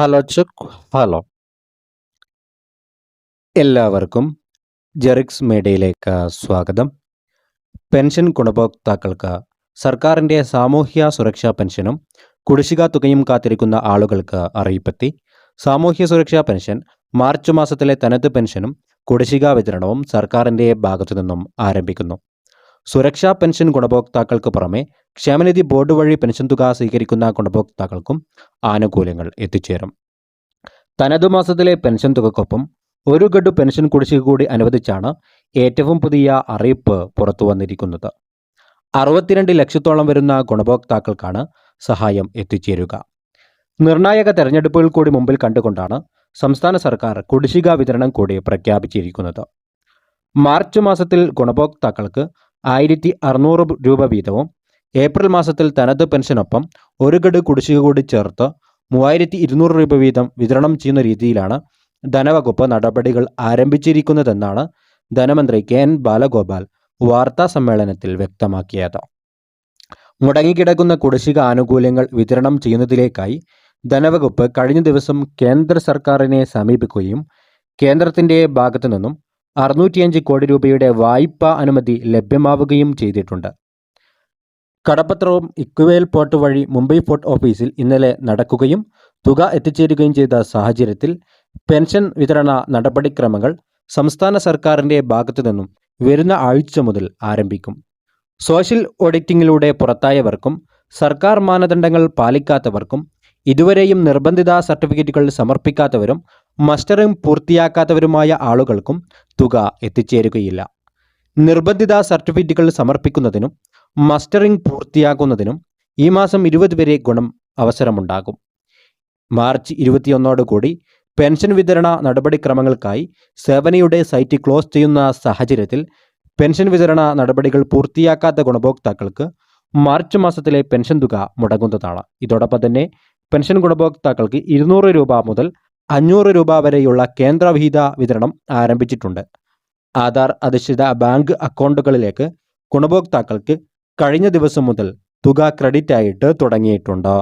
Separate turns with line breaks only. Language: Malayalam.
ഹലോ ഹലോ എല്ലാവർക്കും ജെറിക്സ് മീഡിയയിലേക്ക് സ്വാഗതം. പെൻഷൻ ഗുണഭോക്താക്കൾക്ക് സർക്കാരിന്റെ സാമൂഹ്യ സുരക്ഷാ പെൻഷനും കുടിശ്ശിക തുകയും കാത്തിരിക്കുന്ന ആളുകൾക്ക് അറിയിപ്പെത്തി. സാമൂഹ്യ സുരക്ഷാ പെൻഷൻ മാർച്ച് മാസത്തിലെ തനത് പെൻഷനും കുടിശ്ശിക വിതരണവും സർക്കാരിന്റെ ഭാഗത്തു നിന്നും ആരംഭിക്കുന്നു. സുരക്ഷാ പെൻഷൻ ഗുണഭോക്താക്കൾക്ക് പുറമെ ക്ഷേമനിധി ബോർഡ് വഴി പെൻഷൻ തുക സ്വീകരിക്കുന്ന ഗുണഭോക്താക്കൾക്കും ആനുകൂല്യങ്ങൾ എത്തിച്ചേരും. തനതു മാസത്തിലെ പെൻഷൻ തുകക്കൊപ്പം ഒരു ഗഡു പെൻഷൻ കുടിശ്ശിക കൂടി അനുവദിച്ചാണ് ഏറ്റവും പുതിയ അറിയിപ്പ് പുറത്തു വന്നിരിക്കുന്നത്. അറുപത്തിരണ്ട് ലക്ഷത്തോളം വരുന്ന ഗുണഭോക്താക്കൾക്കാണ് സഹായം എത്തിച്ചേരുക. നിർണായക തെരഞ്ഞെടുപ്പുകൾ കൂടി മുമ്പിൽ കണ്ടുകൊണ്ടാണ് സംസ്ഥാന സർക്കാർ കുടിശ്ശിക വിതരണം കൂടി പ്രഖ്യാപിച്ചിരിക്കുന്നത്. മാർച്ച് മാസത്തിൽ ഗുണഭോക്താക്കൾക്ക് ആയിരത്തി അറുന്നൂറ് രൂപ വീതവും ഏപ്രിൽ മാസത്തിൽ തനത് പെൻഷനൊപ്പം ഒരു ഗഡു കുടിശ്ശിക കൂടി ചേർത്ത് മൂവായിരത്തി ഇരുന്നൂറ് രൂപ വീതം വിതരണം ചെയ്യുന്ന രീതിയിലാണ് ധനവകുപ്പ് നടപടികൾ ആരംഭിച്ചിരിക്കുന്നതെന്നാണ് ധനമന്ത്രി കെ എൻ ബാലഗോപാൽ വാർത്താ സമ്മേളനത്തിൽ വ്യക്തമാക്കിയത്. മുടങ്ങിക്കിടക്കുന്ന കുടിശ്ശിക ആനുകൂല്യങ്ങൾ വിതരണം ചെയ്യുന്നതിലേക്കായി ധനവകുപ്പ് കഴിഞ്ഞ ദിവസം കേന്ദ്ര സർക്കാരിനെ സമീപിക്കുകയും കേന്ദ്രത്തിന്റെ ഭാഗത്തു നിന്നും അറുന്നൂറ്റിയഞ്ച് കോടി രൂപയുടെ വായ്പാ അനുമതി ലഭ്യമാവുകയും ചെയ്തിട്ടുണ്ട്. കടപ്പത്രവും ഇക്വൽ പോർട്ട് വഴി മുംബൈ പോർട്ട് ഓഫീസിൽ ഇന്നലെ നടക്കുകയും തുക എത്തിച്ചേരുകയും ചെയ്ത സാഹചര്യത്തിൽ പെൻഷൻ വിതരണ നടപടിക്രമങ്ങൾ സംസ്ഥാന സർക്കാരിന്റെ ഭാഗത്തു നിന്നും വരുന്ന ആഴ്ച മുതൽ ആരംഭിക്കും. സോഷ്യൽ ഓഡിറ്റിങ്ങിലൂടെ പുറത്തായവർക്കും സർക്കാർ മാനദണ്ഡങ്ങൾ പാലിക്കാത്തവർക്കും ഇതുവരെയും നിർബന്ധിത സർട്ടിഫിക്കറ്റുകൾ സമർപ്പിക്കാത്തവരും മസ്റ്ററിംഗ് പൂർത്തിയാക്കാത്തവരുമായ ആളുകൾക്കും തുക എത്തിച്ചേരുകയില്ല. നിർബന്ധിത സർട്ടിഫിക്കറ്റുകൾ സമർപ്പിക്കുന്നതിനും മസ്റ്ററിംഗ് പൂർത്തിയാക്കുന്നതിനും ഈ മാസം ഇരുപത് വരെ ഗുണം അവസരമുണ്ടാകും. മാർച്ച് ഇരുപത്തിയൊന്നോടുകൂടി പെൻഷൻ വിതരണ നടപടിക്രമങ്ങൾക്കായി സേവനയുടെ സൈറ്റ് ക്ലോസ് ചെയ്യുന്ന സാഹചര്യത്തിൽ പെൻഷൻ വിതരണ നടപടികൾ പൂർത്തിയാക്കാത്ത ഗുണഭോക്താക്കൾക്ക് മാർച്ച് മാസത്തിലെ പെൻഷൻ തുക മുടങ്ങുന്നതാണ്. ഇതോടൊപ്പം തന്നെ പെൻഷൻ ഗുണഭോക്താക്കൾക്ക് ഇരുന്നൂറ് രൂപ മുതൽ അഞ്ഞൂറ് രൂപ വരെയുള്ള കേന്ദ്രവിഹിത വിതരണം ആരംഭിച്ചിട്ടുണ്ട്. ആധാർ അധിഷ്ഠിത ബാങ്ക് അക്കൗണ്ടുകളിലേക്ക് ഗുണഭോക്താക്കൾക്ക് കഴിഞ്ഞ ദിവസം മുതൽ തുക ക്രെഡിറ്റ് ആയിട്ട് തുടങ്ങിയിട്ടുണ്ട്.